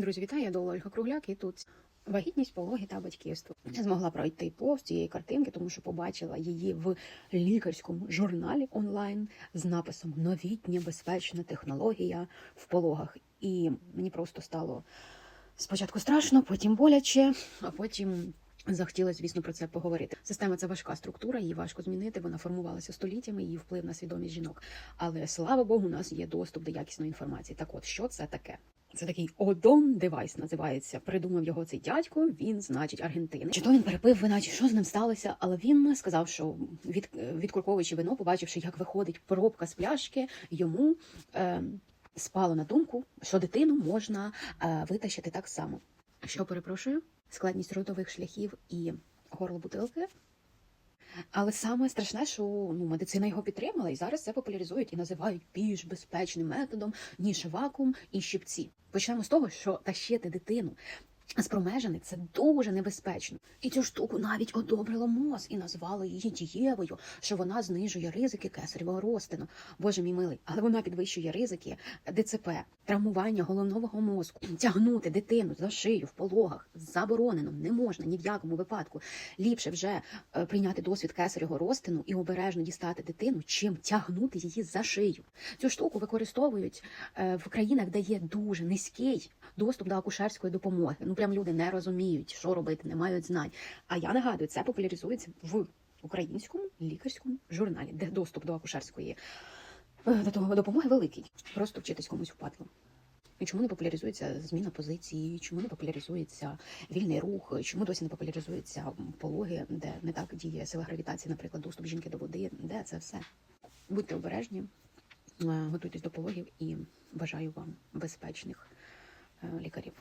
Друзі, вітаю, я Дола Ольга Кругляк, і тут вагітність, пологи та батьківство. Я змогла пройти повз цієї картинки, тому що побачила її в лікарському журналі онлайн з написом Новітня безпечна технологія в пологах. І мені просто стало спочатку страшно, потім боляче, а потім. Захотілося, звісно, про це поговорити. Система це важка структура, її важко змінити. Вона формувалася століттями, її вплив на свідомість жінок. Але слава Богу, у нас є доступ до якісної інформації. Так, от що це таке? Це такий Одон девайс називається. Придумав його цей дядько. Він, значить, Аргентини. Чи то він перепив вина, чи що з ним сталося? Але він сказав, що від відкурковуючи вино, побачивши, як виходить пробка з пляшки, йому е, спало на думку, що дитину можна е, витащити так само. Що перепрошую? Складність ротових шляхів і горло бутилки. Але саме страшне, що ну, медицина його підтримала, і зараз це популяризують і називають більш безпечним методом, ніж вакуум і щипці. Почнемо з того, що тащити дитину з промежини це дуже небезпечно. І цю штуку навіть одобрило МОЗ і назвало її дієвою, що вона знижує ризики кесаревого розтину. Боже мій милий, але вона підвищує ризики ДЦП, травмування головного мозку, тягнути дитину за шию в пологах заборонено, не можна ні в якому випадку. Ліпше вже е, прийняти досвід кесаревого розтину і обережно дістати дитину, чим тягнути її за шию. Цю штуку використовують е, в країнах, де є дуже низький доступ до акушерської допомоги. Ну прям люди не розуміють, що робити, не мають знань. А я нагадую, це популяризується в українському лікарському журналі, де доступ до акушерської е, до допомоги великий. Просто вчитись комусь впадло. І чому не популяризується зміна позиції, чому не популяризується вільний рух, чому досі не популяризуються пологи, де не так діє сила гравітації, наприклад, доступ жінки до води, де це все. Будьте обережні, е, готуйтесь до пологів і бажаю вам безпечних е, лікарів.